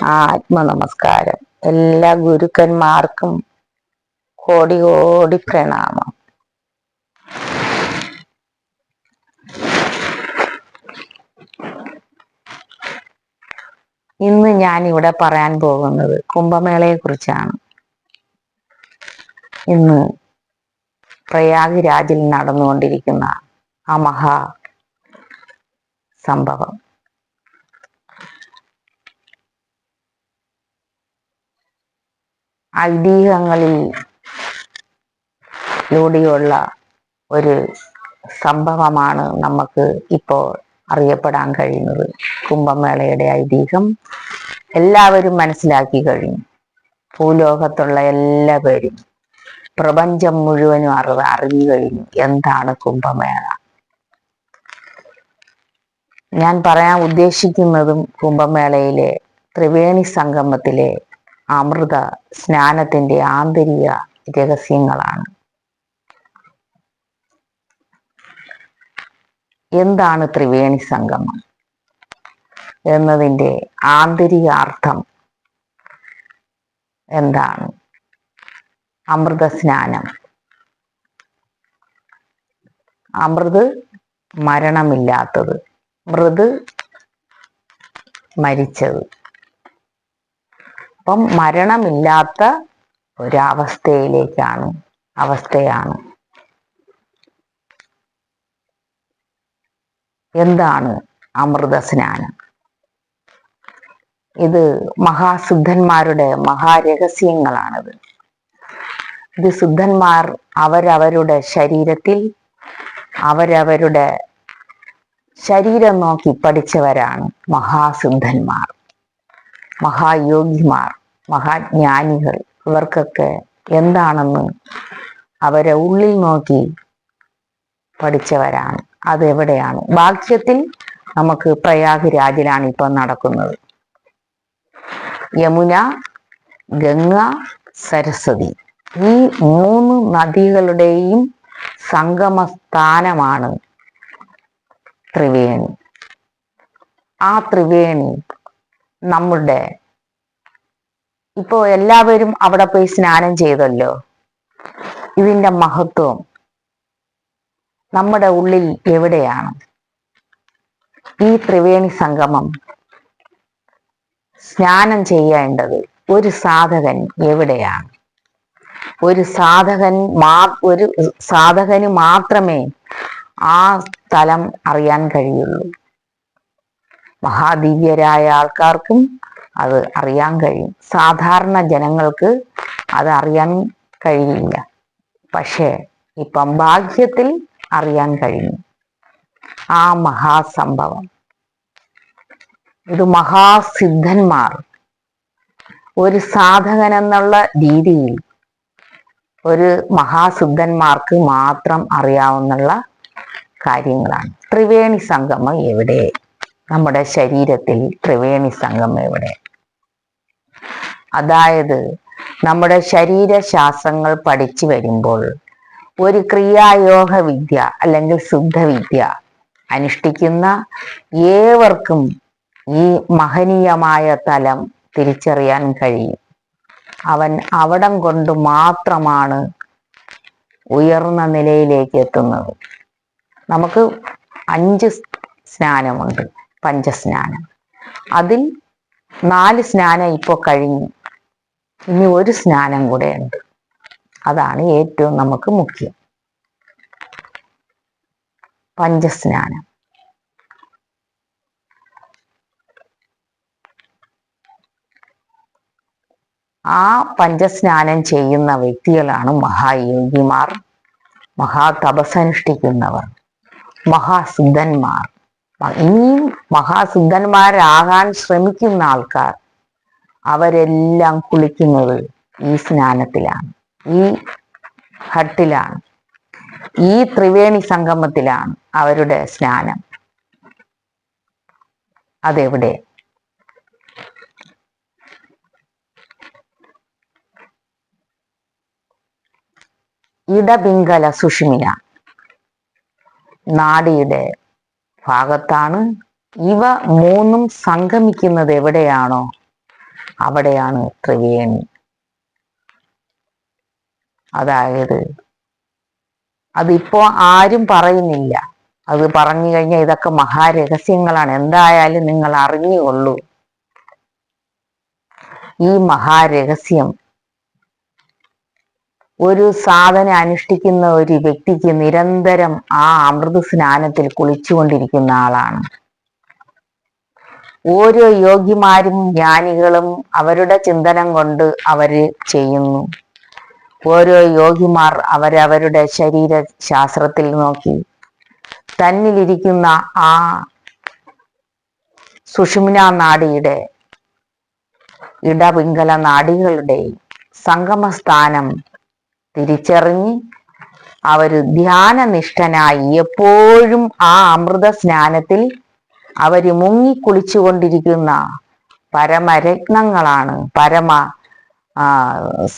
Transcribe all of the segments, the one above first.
ആത്മനമസ്കാരം. എല്ലാ ഗുരുക്കന്മാർക്കും കോടി കോടി പ്രണാമം. ഇന്ന് ഞാൻ ഇവിടെ പറയാൻ പോകുന്നത് കുംഭമേളയെ കുറിച്ചാണ് ഇന്ന് പ്രയാഗ് രാജിൽ നടന്നുകൊണ്ടിരിക്കുന്ന ആ മഹാ സംഭവം ഐതിഹ്യങ്ങളിൽ ലൂടെയുള്ള ഒരു സംഭവമാണ് നമുക്ക് ഇപ്പോൾ അറിയപ്പെടാൻ കഴിയുന്നത്. കുംഭമേളയുടെ ഐതിഹ്യം എല്ലാവരും മനസ്സിലാക്കി കഴിഞ്ഞു. ഭൂലോകത്തുള്ള എല്ലാവരും പ്രപഞ്ചം മുഴുവനും അറിവ് അറിഞ്ഞു കഴിഞ്ഞു എന്താണ് കുംഭമേള. ഞാൻ പറയാൻ ഉദ്ദേശിക്കുന്നതും കുംഭമേളയിലെ ത്രിവേണി സംഗമത്തിലെ അമൃത സ്നാനത്തിന്റെ ആന്തരിക രഹസ്യങ്ങളാണ്. എന്താണ് ത്രിവേണി സംഗമം? എന്നതിന്റെ ആന്തരിക അർത്ഥം എന്താണ്? അമൃത സ്നാനം. അമൃത് മരണമില്ലാത്തത്. മൃത് മരിച്ചത്. അപ്പം മരണമില്ലാത്ത ഒരവസ്ഥയിലേക്കാണ് അവസ്ഥയാണ്. എന്താണ് അമൃത സ്നാനം ഇത് മഹാസിദ്ധന്മാരുടെ മഹാരഹസ്യങ്ങളാണിത്. ഇത് സിദ്ധന്മാർ അവരവരുടെ ശരീരത്തിൽ അവരവരുടെ ശരീരം നോക്കി പഠിച്ചവരാണ് മഹാസിദ്ധന്മാർ മഹായോഗിമാർ മഹാജ്ഞാനികൾ ഇവർക്കൊക്കെ എന്താണെന്ന് അവരെ ഉള്ളിൽ നോക്കി പഠിച്ചവരാണ്. അതെവിടെയാണ്? ഭാഗ്യത്തിൽ നമുക്ക് പ്രയാഗ് രാജിലാണ് ഇപ്പൊ നടക്കുന്നത്. യമുന ഗംഗ സരസ്വതി ഈ മൂന്ന് നദികളുടെയും സംഗമ സ്ഥാനമാണ് ത്രിവേണി. ആ ത്രിവേണി നമ്മുടെ. ഇപ്പോ എല്ലാവരും അവിടെ പോയി സ്നാനം ചെയ്തല്ലോ. ഇതിന്റെ മഹത്വം നമ്മുടെ ഉള്ളിൽ എവിടെയാണ്? ഈ ത്രിവേണി സംഗമം സ്നാനം ചെയ്യേണ്ടത് ഒരു സാധകൻ എവിടെയാണ്? ഒരു സാധകൻ മാ ഒരു സാധകന് മാത്രമേ ആ സ്ഥലം അറിയാൻ കഴിയുള്ളൂ. മഹാദിവ്യരായ ആൾക്കാർക്കും അത് അറിയാൻ കഴിയും. സാധാരണ ജനങ്ങൾക്ക് അത് അറിയാൻ കഴിയില്ല. പക്ഷേ ഇപ്പം ഭാഗ്യത്തിൽ അറിയാൻ കഴിഞ്ഞു. ആ മഹാസംഭവം. ഇത് മഹാസിദ്ധന്മാർ. ഒരു സാധകൻ എന്നുള്ള രീതിയിൽ ഒരു മഹാസിദ്ധന്മാർക്ക് മാത്രം അറിയാവുന്ന കാര്യങ്ങളാണ്. ത്രിവേണി സംഗമം എവിടെ? നമ്മുടെ ശരീരത്തിൽ ത്രിവേണി സംഗമം എവിടെ? അതായത് നമ്മുടെ ശരീരശാസ്ത്രങ്ങൾ പഠിച്ചു വരുമ്പോൾ ഒരു ക്രിയായോഗ വിദ്യ അല്ലെങ്കിൽ ശുദ്ധവിദ്യ അനുഷ്ഠിക്കുന്ന ഏവർക്കും ഈ മഹനീയമായ തലം തിരിച്ചറിയാൻ കഴിയും. അവൻ അവിടം കൊണ്ട് മാത്രമാണ് ഉയർന്ന നിലയിലേക്ക് എത്തുന്നത്. നമുക്ക് അഞ്ച് സ്നാനമുണ്ട്. പഞ്ചസ്നാനം. അതിൽ നാല് സ്നാനം ഇപ്പോൾ കഴിഞ്ഞു. ഇനി ഒരു സ്നാനം കൂടെ ഉണ്ട് അതാണ് ഏറ്റവും നമുക്ക് മുഖ്യം. പഞ്ചസ്നാനം. ആ പഞ്ചസ്നാനം ചെയ്യുന്ന വ്യക്തികളാണ് മഹായോഗിമാർ മഹാതപസനുഷ്ഠിക്കുന്നവർ മഹാസിദ്ധന്മാർ. ഇനിയും മഹാസിദ്ധന്മാരാകാൻ ശ്രമിക്കുന്ന ആൾക്കാർ അവരെല്ലാം കുളിക്കുന്നത് ഈ സ്നാനത്തിലാണ് ഈ ഹട്ടിലാണ് ഈ ത്രിവേണി സംഗമത്തിലാണ് അവരുടെ സ്നാനം. അതെവിടെ? ഇടപിങ്കല സുഷിമിന നാടിയുടെ ഭാഗത്താണ്. ഇവ മൂന്നും സംഗമിക്കുന്നത് എവിടെയാണോ? അവിടെയാണ് ത്രിവേണി. അതായത് അതിപ്പോ ആരും പറയുന്നില്ല. അത് പറഞ്ഞു കഴിഞ്ഞാൽ ഇതൊക്കെ മഹാരഹസ്യങ്ങളാണ്. എന്തായാലും നിങ്ങൾ അറിഞ്ഞുകൊള്ളൂ. ഈ മഹാരഹസ്യം ഒരു സാധന അനുഷ്ഠിക്കുന്ന ഒരു വ്യക്തിക്ക് നിരന്തരം ആ അമൃത സ്നാനത്തിൽ കുളിച്ചുകൊണ്ടിരിക്കുന്ന ആളാണ്. ഓരോ യോഗിമാരും ജ്ഞാനികളും അവരുടെ ചിന്തനം കൊണ്ട് അവർ ചെയ്യുന്നു. ഓരോ യോഗിമാർ അവരവരുടെ ശരീര ശാസ്ത്രത്തിൽ നോക്കി. തന്നിലിരിക്കുന്ന ആ സുഷുമ്ന നാടിയുടെ ഇടപിങ്കല നാടികളുടെ സംഗമസ്ഥാനം തിരിച്ചറിഞ്ഞ് അവർ ധ്യാനനിഷ്ഠനായി എപ്പോഴും ആ അമൃത സ്നാനത്തിൽ അവർ മുങ്ങിക്കുളിച്ചുകൊണ്ടിരിക്കുന്ന പരമരത്നങ്ങളാണ്. പരമ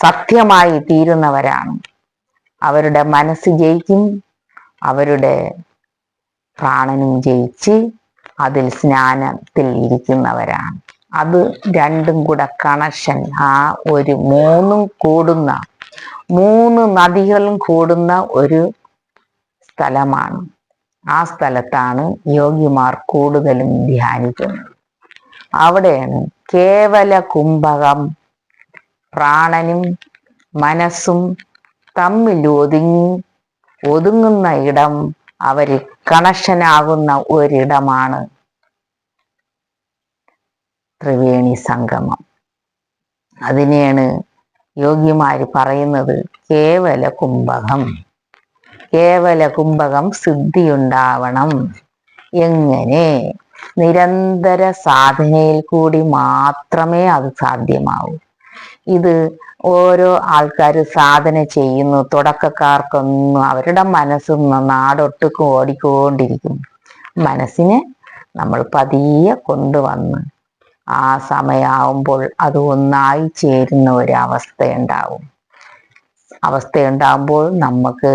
സത്യമായി തീരുന്നവരാണ്. അവരുടെ മനസ്സ് ജയിക്കും. അവരുടെ പ്രാണനും ജയിച്ച് അതിൽ സ്നാനത്തിൽ ഇരിക്കുന്നവരാണ്. അത് രണ്ടും കൂടെ കണക്ഷൻ ആ ഒരു മൂന്നും കൂടുന്ന മൂന്ന് നദികളും കൂടുന്ന ഒരു സ്ഥലമാണ്. ആ സ്ഥലത്താണ് യോഗിമാർ കൂടുതലും ധ്യാനിക്കുന്നത്. അവിടെയാണ് കേവല കുംഭകം പ്രാണനും മനസ്സും തമ്മിൽ ഒതുങ്ങി ഒതുങ്ങുന്ന ഇടം അവർ കണക്ഷനാകുന്ന ഒരിടമാണ് ത്രിവേണി സംഗമം. അതിനെയാണ് യോഗിമാര് പറയുന്നത് കേവല കുംഭകം. കേവല കുംഭകം സിദ്ധിയുണ്ടാവണം. എങ്ങനെ? നിരന്തര സാധനയിൽ കൂടി മാത്രമേ അത് സാധ്യമാവൂ. ഇത് ഓരോ ആൾക്കാർ സാധന ചെയ്യുന്നു തുടക്കക്കാർക്കൊന്നും അവരുടെ മനസ്സ് നാടൊട്ടുക്കും ഓടിക്കൊണ്ടിരിക്കും മനസ്സിനെ നമ്മൾ പതിയെ കൊണ്ടുവന്ന് ആ സമയാവുമ്പോൾ അത് ഒന്നായി ചേരുന്ന ഒരു അവസ്ഥയുണ്ടാവും അവസ്ഥയുണ്ടാകുമ്പോൾ നമുക്ക്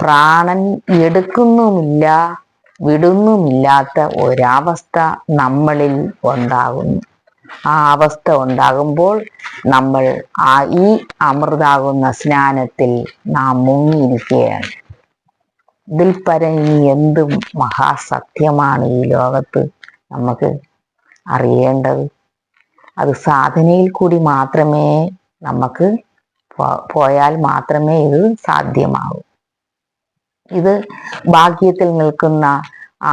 പ്രാണൻ എടുക്കുന്നുമില്ല വിടുന്നുമില്ലാത്ത ഒരവസ്ഥ നമ്മളിൽ ഉണ്ടാകുന്നു. ആ അവസ്ഥ ഉണ്ടാകുമ്പോൾ നമ്മൾ ആ ഈ അമൃതാകുന്ന സ്നാനത്തിൽ നാം മുങ്ങിയിരിക്കുകയാണ്. ഇതിൽ പരം ഇനി എന്തും മഹാസത്യമാണ് ഈ ലോകത്ത് നമുക്ക് അറിയേണ്ടത്. അത് സാധനയിൽ കൂടി മാത്രമേ നമുക്ക് പോയാൽ മാത്രമേ ഇത് സാധ്യമാകൂ. ഇത് ഭാഗ്യത്തിൽ നിൽക്കുന്ന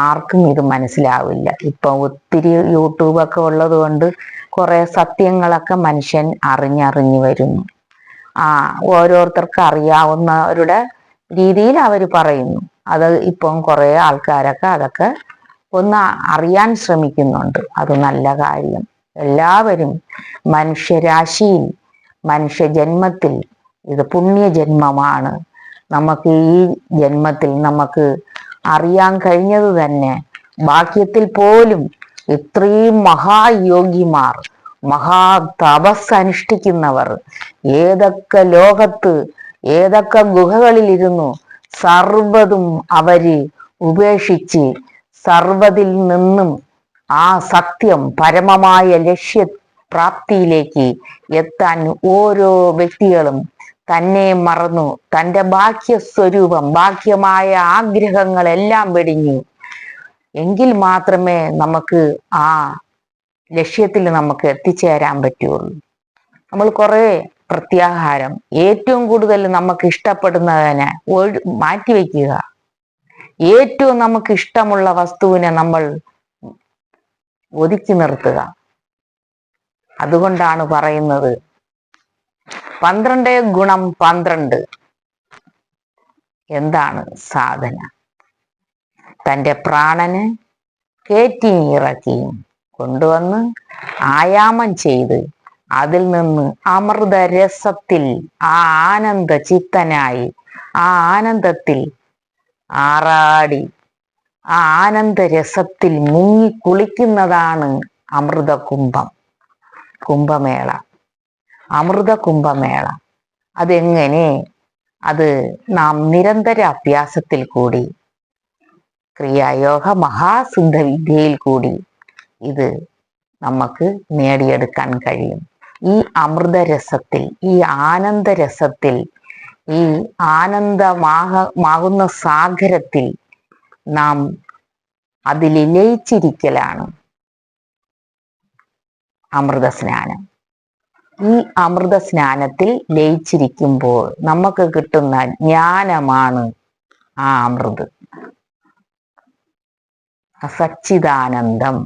ആർക്കും ഇത് മനസ്സിലാവില്ല. ഇപ്പൊ ഒത്തിരി യൂട്യൂബൊക്കെ ഉള്ളത് കൊണ്ട് കുറെ സത്യങ്ങളൊക്കെ മനുഷ്യൻ അറിഞ്ഞറിഞ്ഞു വരുന്നു. ആ ഓരോരുത്തർക്ക് അറിയാവുന്നവരുടെ രീതിയിൽ അവർ പറയുന്നു. അത് ഇപ്പം കുറെ ആൾക്കാരൊക്കെ അതൊക്കെ ഒന്ന് അറിയാൻ ശ്രമിക്കുന്നുണ്ട്. അത് നല്ല കാര്യം. എല്ലാവരും മനുഷ്യരാശിയിൽ മനുഷ്യജന്മത്തിൽ ഇത് പുണ്യജന്മമാണ്. നമുക്ക് ഈ ജന്മത്തിൽ നമുക്ക് അറിയാൻ കഴിഞ്ഞത് തന്നെ ഭാഗ്യത്തിൽ പോലും ഇത്രയും മഹായോഗിമാർ മഹാ തപസ് അനുഷ്ഠിക്കുന്നവർ. ഏതൊക്കെ ലോകത്ത് ഏതൊക്കെ ഗുഹകളിലിരുന്നു സർവതും അവർ ഉപേക്ഷിച്ച് സർവതിൽ നിന്നും ആ സത്യം പരമമായ ലക്ഷ്യ പ്രാപ്തിയിലേക്ക് എത്താൻ ഓരോ വ്യക്തികളും തന്നെ മറന്നു. തന്റെ ബാഹ്യ സ്വരൂപം ബാഹ്യമായ ആഗ്രഹങ്ങളെല്ലാം വെടിഞ്ഞു. എങ്കിൽ മാത്രമേ നമുക്ക് ആ ലക്ഷ്യത്തിൽ നമുക്ക് എത്തിച്ചേരാൻ പറ്റുള്ളൂ. നമ്മൾ കുറേ പ്രത്യാഹാരം ഏറ്റവും കൂടുതൽ നമുക്ക് ഇഷ്ടപ്പെടുന്നതിനെ മാറ്റിവെക്കുക ഏറ്റവും നമുക്ക് ഇഷ്ടമുള്ള വസ്തുവിനെ നമ്മൾ ഒതുക്കി നിർത്തുക. അതുകൊണ്ടാണ് പറയുന്നത് പന്ത്രണ്ട് ഗുണം പന്ത്രണ്ട് എന്താണ് സാധന? തന്റെ പ്രാണന് കയറ്റിയും ഇറക്കിയും കൊണ്ടുവന്ന് ആയാമം ചെയ്ത് അതിൽ നിന്ന് അമൃതരസത്തിൽ ആ ആനന്ദ ചിത്തനായി ആ ആനന്ദത്തിൽ ആറാടി. ആ ആനന്ദരസത്തിൽ മുങ്ങി കുളിക്കുന്നതാണ് അമൃത കുംഭം കുംഭമേള. അമൃത കുംഭമേള അതെങ്ങനെ? അത് നാം നിരന്തര അഭ്യാസത്തിൽ കൂടി ക്രിയായോഗ മഹാസിദ്ധ വിദ്യയിൽ കൂടി ഇത് നമുക്ക് നേടിയെടുക്കാൻ കഴിയും. ഈ അമൃതരസത്തിൽ ഈ ആനന്ദരസത്തിൽ ഈ ആനന്ദമാകുന്ന സാഗരത്തിൽ നാം അതിൽ ലയിച്ചിരിക്കലാണ് അമൃത സ്നാനം ഈ അമൃത സ്നാനത്തിൽ ലയിച്ചിരിക്കുമ്പോൾ നമുക്ക് കിട്ടുന്ന ജ്ഞാനമാണ് ആ അമൃത്. സച്ചിദാനന്ദം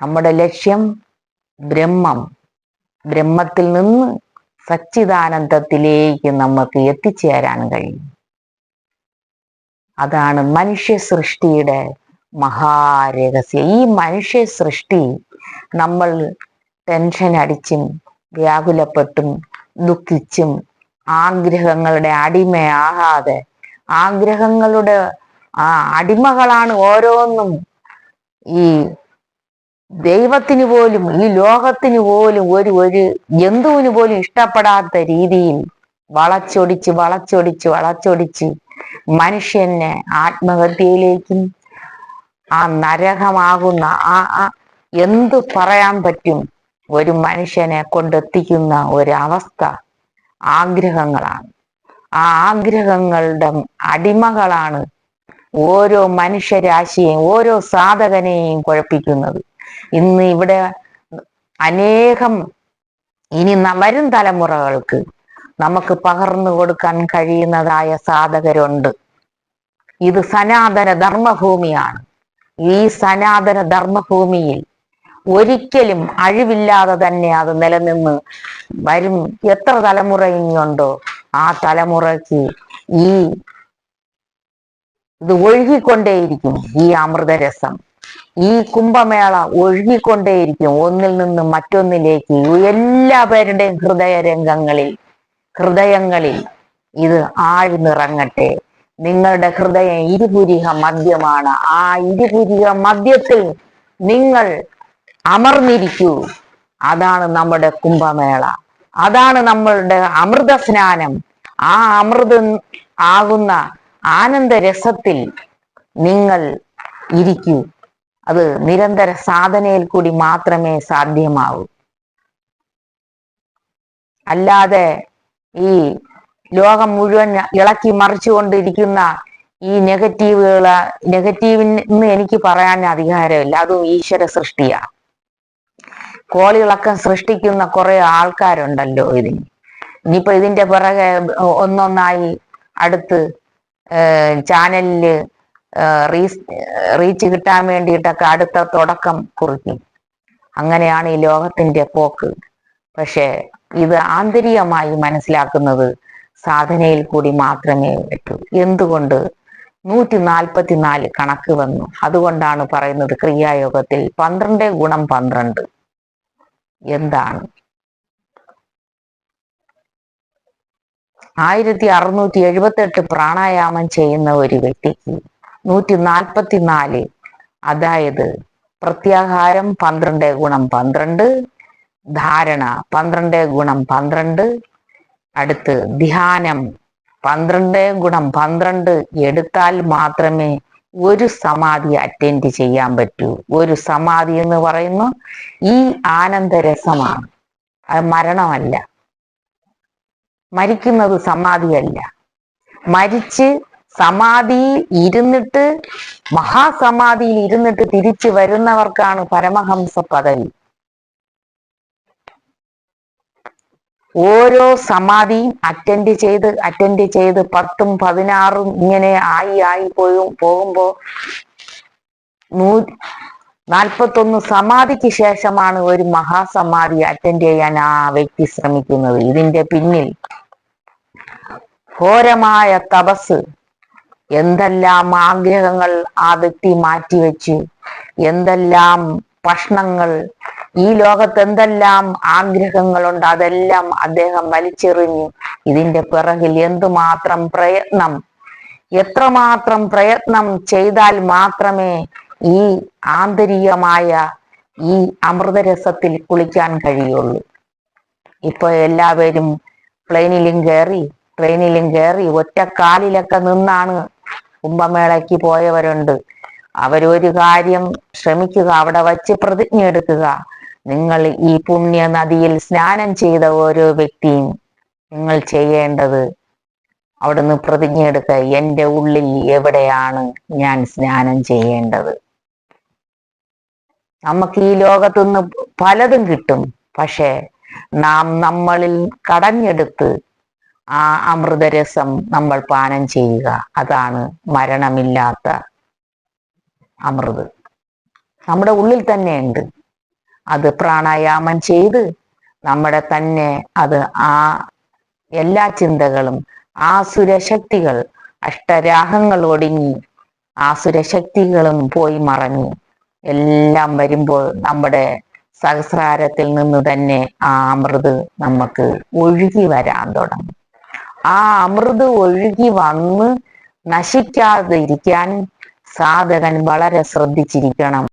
നമ്മുടെ ലക്ഷ്യം ബ്രഹ്മം. ബ്രഹ്മത്തിൽ നിന്ന് സച്ചിദാനന്ദത്തിലേക്ക് നമുക്ക് എത്തിച്ചേരാൻ കഴിയും. അതാണ് മനുഷ്യ സൃഷ്ടിയുടെ മഹാരഹസ്യം. ഈ മനുഷ്യ സൃഷ്ടി നമ്മൾ ടെൻഷൻ അടിച്ചും വ്യാകുലപ്പെട്ടും ദുഃഖിച്ചും ആഗ്രഹങ്ങളുടെ അടിമയാകാതെ ആഗ്രഹങ്ങളുടെ ആ അടിമകളാണ് ഓരോന്നും ഈ ദൈവത്തിന് പോലും ഈ ലോകത്തിന് പോലും ഒരു ഒരു ജന്തുവിന് പോലും ഇഷ്ടപ്പെടാത്ത രീതിയിൽ വളച്ചൊടിച്ച് വളച്ചൊടിച്ച് വളച്ചൊടിച്ച് മനുഷ്യനെ ആത്മഹത്യയിലേക്കും ആ നരകമാകുന്ന ആ ആ എന്തു പറയാൻ പറ്റും? ഒരു മനുഷ്യനെ കൊണ്ടെത്തിക്കുന്ന ഒരവസ്ഥ ആഗ്രഹങ്ങളാണ്. ആ ആഗ്രഹങ്ങളുടെ അടിമകളാണ് ഓരോ മനുഷ്യരാശിയെയും ഓരോ സാധകനെയും കുഴപ്പിക്കുന്നത്. ഇന്ന് ഇവിടെ അനേകം ഇനി വരും തലമുറകൾക്ക് നമുക്ക് പകർന്നു കൊടുക്കാൻ കഴിയുന്നതായ സാധകരുണ്ട്. ഇത് സനാതന ധർമ്മഭൂമിയാണ്. ഈ സനാതന ധർമ്മഭൂമിയിൽ ഒരിക്കലും അഴിവില്ലാതെ തന്നെ അത് നിലനിന്ന് വരും. എത്ര തലമുറ ഇനിയുണ്ടോ ആ തലമുറയ്ക്ക് ഈ ഇത് ഒഴുകിക്കൊണ്ടേയിരിക്കും ഈ അമൃതരസം. ഈ കുംഭമേള ഒഴുകിക്കൊണ്ടേയിരിക്കും. ഒന്നിൽ നിന്ന് മറ്റൊന്നിലേക്ക്. എല്ലാ എല്ലാവരുടെയും ഹൃദയരംഗങ്ങളിൽ ഹൃദയങ്ങളിൽ ഇത് ആഴ്ന്നിറങ്ങട്ടെ. നിങ്ങളുടെ ഹൃദയം ഇരുപുരിക മദ്യമാണ്. ആ ഇരുപുരിക മദ്യത്തിൽ നിങ്ങൾ അമർന്നിരിക്കൂ. അതാണ് നമ്മുടെ കുംഭമേള. അതാണ് നമ്മളുടെ അമൃത സ്നാനം ആ അമൃത ആകുന്ന ആനന്ദരസത്തിൽ നിങ്ങൾ ഇരിക്കൂ. അത് നിരന്തര സാധനയിൽ കൂടി മാത്രമേ സാധ്യമാവൂ. അല്ലാതെ ഈ ലോകം മുഴുവൻ ഇളക്കി മറിച്ചുകൊണ്ടിരിക്കുന്ന ഈ നെഗറ്റീവുകൾ നെഗറ്റീവിന്ന് എനിക്ക് പറയാൻ അധികാരമില്ല. അതും ഈശ്വര സൃഷ്ടിയാ കോളിളക്കം സൃഷ്ടിക്കുന്ന കുറെ ആൾക്കാരുണ്ടല്ലോ ഇതിന്. ഇനിയിപ്പോ ഇതിന്റെ പിറകെ ഒന്നൊന്നായി അടുത്ത് ചാനലിൽ റീച്ച് കിട്ടാൻ വേണ്ടിയിട്ടൊക്കെ അടുത്ത തുടക്കം കുറിക്കും. അങ്ങനെയാണ് ഈ ലോകത്തിന്റെ പോക്ക്. പക്ഷേ ഇത് ആന്തരികമായി മനസ്സിലാക്കുന്നത് സാധനയിൽ കൂടി മാത്രമേ പറ്റൂ. എന്തുകൊണ്ട് നൂറ്റി നാൽപ്പത്തിനാല് കണക്ക് വന്നു? അതുകൊണ്ടാണ് പറയുന്നത് ക്രിയായോഗത്തിൽ പന്ത്രണ്ട് ഗുണം പന്ത്രണ്ട്. എന്താണ്? ആയിരത്തി അറുന്നൂറ്റി എഴുപത്തെട്ട് പ്രാണായാമം ചെയ്യുന്ന ഒരു വ്യക്തിക്ക് നൂറ്റി നാൽപ്പത്തിനാല് അതായത് പ്രത്യാഹാരം പന്ത്രണ്ട് ഗുണം പന്ത്രണ്ട് ധാരണ പന്ത്രണ്ട് ഗുണം പന്ത്രണ്ട് അടുത്ത് ധ്യാനം പന്ത്രണ്ട് ഗുണം പന്ത്രണ്ട് എടുത്താൽ മാത്രമേ ഒരു സമാധി അറ്റൻഡ് ചെയ്യാൻ പറ്റൂ. ഒരു സമാധി എന്ന് പറയുന്നു ഈ ആനന്ദരസമാണ്. അത് മരണമല്ല. മരിക്കുന്നത് സമാധിയല്ല. മരിച്ച് സമാധിയിൽ ഇരുന്നിട്ട് മഹാസമാധിയിൽ ഇരുന്നിട്ട് തിരിച്ചു വരുന്നവർക്കാണ് പരമഹംസ പദവി. ഓരോ സമാധിയും അറ്റൻഡ് ചെയ്ത് അറ്റൻഡ് ചെയ്ത് പത്തും പതിനാറും ഇങ്ങനെ ആയി ആയി പോയും പോകുമ്പോ നൂ നാൽപ്പത്തൊന്ന് സമാധിക്ക് ശേഷമാണ് ഒരു മഹാസമാധി അറ്റൻഡ് ചെയ്യാൻ ആ വ്യക്തി ശ്രമിക്കുന്നത്. ഇതിന്റെ പിന്നിൽ ഘോരമായ തപസ് എന്തെല്ലാം ആഗ്രഹങ്ങൾ ആ വ്യക്തി മാറ്റിവെച്ചു? എന്തെല്ലാം ഭക്ഷണങ്ങൾ ഈ ലോകത്ത് എന്തെല്ലാം ആഗ്രഹങ്ങളുണ്ട്? അതെല്ലാം അദ്ദേഹം വലിച്ചെറിഞ്ഞു. ഇതിന്റെ പിറകിൽ എന്തുമാത്രം പ്രയത്നം? എത്രമാത്രം പ്രയത്നം ചെയ്താൽ മാത്രമേ ഈ ആന്തരികമായ ഈ അമൃതരസത്തിൽ കുളിക്കാൻ കഴിയുള്ളൂ? ഇപ്പൊ എല്ലാവരും പ്ലെയിനിലും കയറി ട്രെയിനിലും കയറി ഒറ്റക്കാലിലൊക്കെ നിന്നാണ് കുംഭമേളയ്ക്ക് പോയവരുണ്ട്. അവരൊരു കാര്യം ശ്രമിക്കുക അവിടെ വച്ച് പ്രതിജ്ഞ എടുക്കുക. നിങ്ങൾ ഈ പുണ്യ നദിയിൽ സ്നാനം ചെയ്ത ഓരോ വ്യക്തിയും നിങ്ങൾ ചെയ്യേണ്ടത് അവിടുന്ന് പ്രതിജ്ഞ എടുക്കുക. എന്റെ ഉള്ളിൽ എവിടെയാണ് ഞാൻ സ്നാനം ചെയ്യേണ്ടത്? നമുക്ക് ഈ ലോകത്തുനിന്ന് പലതും കിട്ടും. പക്ഷേ നാം നമ്മളിൽ കടഞ്ഞെടുത്ത് ആ അമൃതരസം നമ്മൾ പാനം ചെയ്യുക. അതാണ് മരണമില്ലാത്ത അമൃത്. നമ്മുടെ ഉള്ളിൽ തന്നെ ഉണ്ട്. അത് പ്രാണായാമം ചെയ്ത് നമ്മുടെ തന്നെ അത് ആ എല്ലാ ചിന്തകളും ആ ആസുരശക്തികൾ അഷ്ടരാഹങ്ങൾ ഒടുങ്ങി സുരശക്തികളും പോയി മറഞ്ഞു എല്ലാം വരുമ്പോൾ നമ്മുടെ സഹസ്രാരത്തിൽ നിന്ന് തന്നെ ആ അമൃത് നമുക്ക് ഒഴുകി വരാൻ തുടങ്ങും. ആ അമൃത് ഒഴുകി വന്ന് നശിക്കാതിരിക്കാൻ സാധകൻ വളരെ ശ്രദ്ധിച്ചിരിക്കണം.